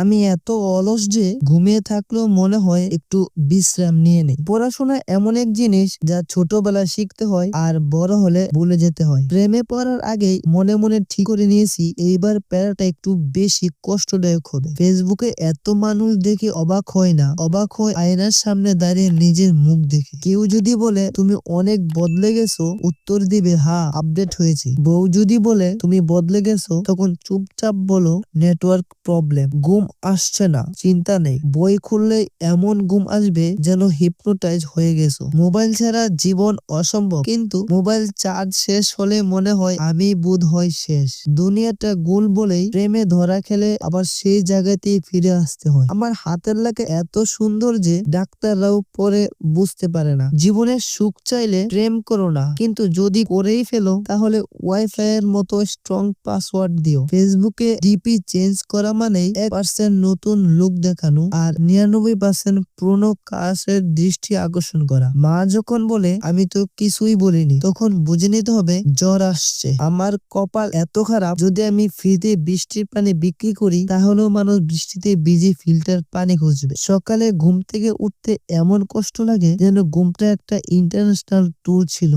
আমি এত অলস যে ঘুমিয়ে থাকলেও মনে হয় একটু বিশ্রাম নিয়ে নেই। পড়াশোনা এমন এক জিনিস যা ছোটবেলায় শিখতে হয় আর বড় হলে ভুলে যেতে হয়। প্রেমে পড়ার আগেই মনে মনে ঠিক করে নিয়েছি, এইবার প্যারাটা একটু বেশি কষ্টদায়ক হবে। ফেসবুকে এত মানুষ দেখে অবাক হয় না, অবাক হয় আয়নার সামনে দাঁড়িয়ে নিজের মুখ দেখে। কেউ যদি বলে, তুমি অনেক বদলে গেছো, উত্তর দিবে, হা, আপডেট হয়েছে। বউ যদি বলে, তুমি বদলে গেছো, তখন চুপচাপ বলো, নেটওয়ার্ক প্রবলেম। ঘুম আসছে না। চিন্তা নেই। বই খুললে এমন ঘুম আসবে যেন হিপনোটাইজ হয়ে গেছো। মোবাইল ছাড়া জীবন অসম্ভব। কিন্তু মোবাইল চার্জ শেষ হলে মনে হয় আমি বোধ হয় শেষ। দুনিয়াটা গোল বলেই প্রেমে ধরা খেলে আবার সেই জায়গাতেই ফিরে আসতে হয়। আমার হাতের লাগে এত সুন্দর যে ডাক্তাররাও পরে বুঝতে পারে না। জীবনের সুখ চাইলে প্রেম করো না। কিন্তু যদি করেই ফেলো, তাহলে ওয়াইফাই এর মতো স্ট্রং পাসওয়ার্ড দিও। ফেসবুকে ডিপি চেঞ্জ করা মানেই এক পার্সেন্ট নতুন লুক দেখানো আর নিরানব্বই পার্সেন্ট পুরনো কাজের দৃষ্টি আকর্ষণ করা। মা যখন বলে, আমি তো কিছুই বলিনি, তখন বুঝে নিতে হবে, জ্বর আসছে। আমার কপাল এত খারাপ, যদি আমি ফ্রিতে বৃষ্টির পানি বিক্রি করি, তাহলেও মানুষ বৃষ্টিতে ভিজে ফিল্টার পানি খুঁজবে। সকালে ঘুম থেকে উঠতে এমন কষ্ট লাগে যেন ঘুমটা একটা ইন্টারন্যাশনাল ট্যুর ছিল।